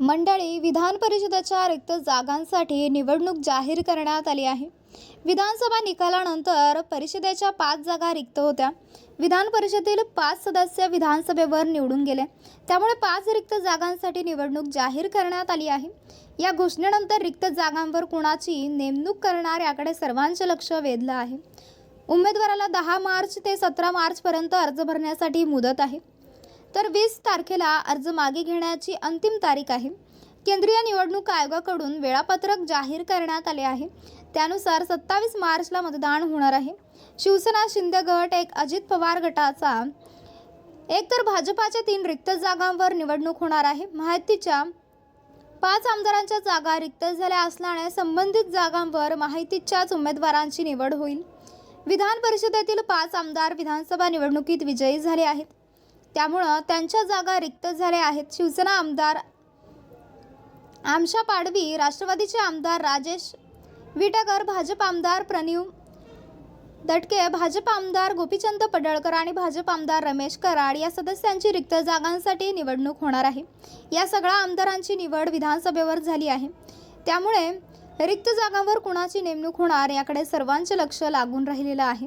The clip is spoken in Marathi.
मंडळी विधान परिषदेच्या रिक्त जागांसाठी निवडणूक जाहीर करण्यात आली आहे. विधानसभा निकालानंतर परिषदेच्या पाच जागा रिक्त होत्या. विधान परिषदेतील पाच सदस्य विधानसभेवर निवडून गेले. त्यामुळे पाच रिक्त जागांसाठी निवडणूक जाहीर करण्यात आली आहे. या घोषणेनंतर रिक्त जागांवर कुणाची नेमणूक करणार याकडे सर्वांचे लक्ष वेधलं आहे. उमेदवाराला दहा मार्च ते सतरा मार्चपर्यंत अर्ज भरण्यासाठी मुदत आहे. तर वीस तारखेला अर्ज मागे घेण्याची अंतिम तारीख आहे. केंद्रीय निवडणूक आयोगाकडून वेळापत्रक जाहीर करण्यात आले आहे. त्यानुसार सत्तावीस मार्चला मतदान होणार आहे. शिवसेना शिंदे गट एक अजित पवार गटाचा एक तर भाजपाच्या तीन रिक्त जागांवर निवडणूक होणार आहे. माहितीच्या पाच आमदारांच्या जागा रिक्त झाल्या असल्याने संबंधित जागांवर माहितीच्याच उमेदवारांची निवड होईल. विधान परिषदेतील पाच आमदार विधानसभा निवडणुकीत विजयी झाले आहेत. त्यामुळं त्यांच्या जागा रिक्त झाल्या आहेत. शिवसेना आमदार आमशा पाडवी राष्ट्रवादीचे आमदार राजेश विटेकर भाजप आमदार प्रणीव दटके भाजप आमदार गोपीचंद पडळकर आणि भाजप आमदार रमेश कराड या सदस्यांची रिक्त जागांसाठी निवडणूक होणार आहे. या सगळ्या आमदारांची निवड विधानसभेवर झाली आहे. त्यामुळे रिक्त जागांवर कुणाची नेमणूक होणार याकडे सर्वांचे लक्ष लागून राहिलेलं आहे.